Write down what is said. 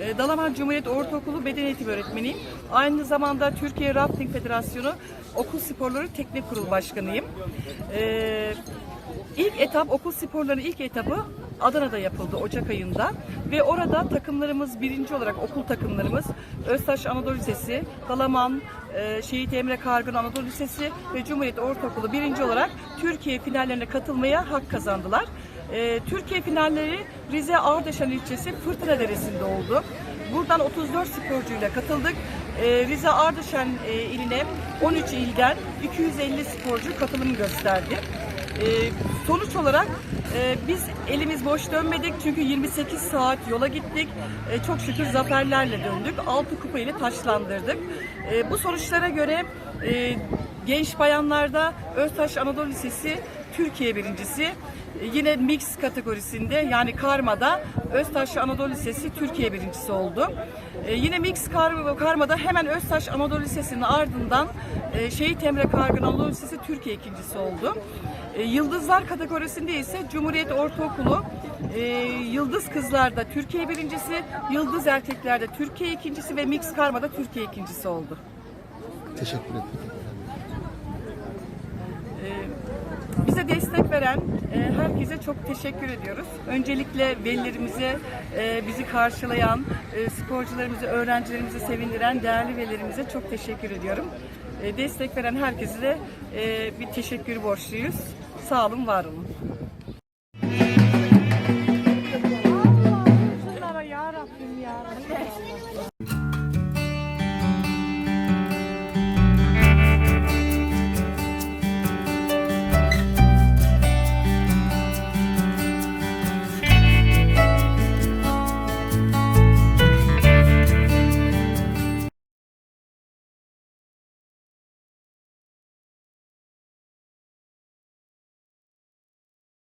E, Dalaman Cumhuriyet Ortaokulu Beden Eğitimi Öğretmeniyim. Aynı zamanda Türkiye Rafting Federasyonu Okul Sporları Teknik Kurulu Başkanıyım. E, İlk etap okul sporları ilk etabı Adana'da yapıldı Ocak ayında ve orada takımlarımız birinci olarak okul takımlarımız Öztaş Anadolu Lisesi, Dalaman, e, Şehit Emre Kargın Anadolu Lisesi ve Cumhuriyet Ortaokulu birinci olarak Türkiye finallerine katılmaya hak kazandılar. E, Türkiye finalleri Rize Ardeşen ilçesi Fırtına Deresi'nde oldu. Buradan 34 sporcuyla katıldık. E, Rize Ardeşen e, iline 13 ilden 250 sporcu katılım gösterdi. Ee, sonuç olarak e, biz elimiz boş dönmedik çünkü 28 saat yola gittik. E, çok şükür zaferlerle döndük. 6 kupa ile taşlandırdık. Bu sonuçlara göre genç bayanlarda Öztaş Anadolu Lisesi Türkiye birincisi. Yine mix kategorisinde yani karmada Öztaş Anadolu Lisesi Türkiye birincisi oldu. E, yine mix kar, karmada hemen Öztaş Anadolu Lisesi'nin ardından e, Şehit Emre Kargın Anadolu Lisesi Türkiye ikincisi oldu. E, Yıldızlar kategorisinde ise Cumhuriyet Ortaokulu e, Yıldız Kızlar'da Türkiye birincisi, Yıldız Erkekler'de Türkiye ikincisi ve Mix Karma'da Türkiye ikincisi oldu. Teşekkür ederim. Bize destek veren e, herkese çok teşekkür ediyoruz. Öncelikle velilerimize, e, bizi karşılayan, e, sporcularımızı, öğrencilerimizi sevindiren değerli velilerimize çok teşekkür ediyorum. Destek veren herkese de bir teşekkür borçluyuz. Sağ olun, var olun.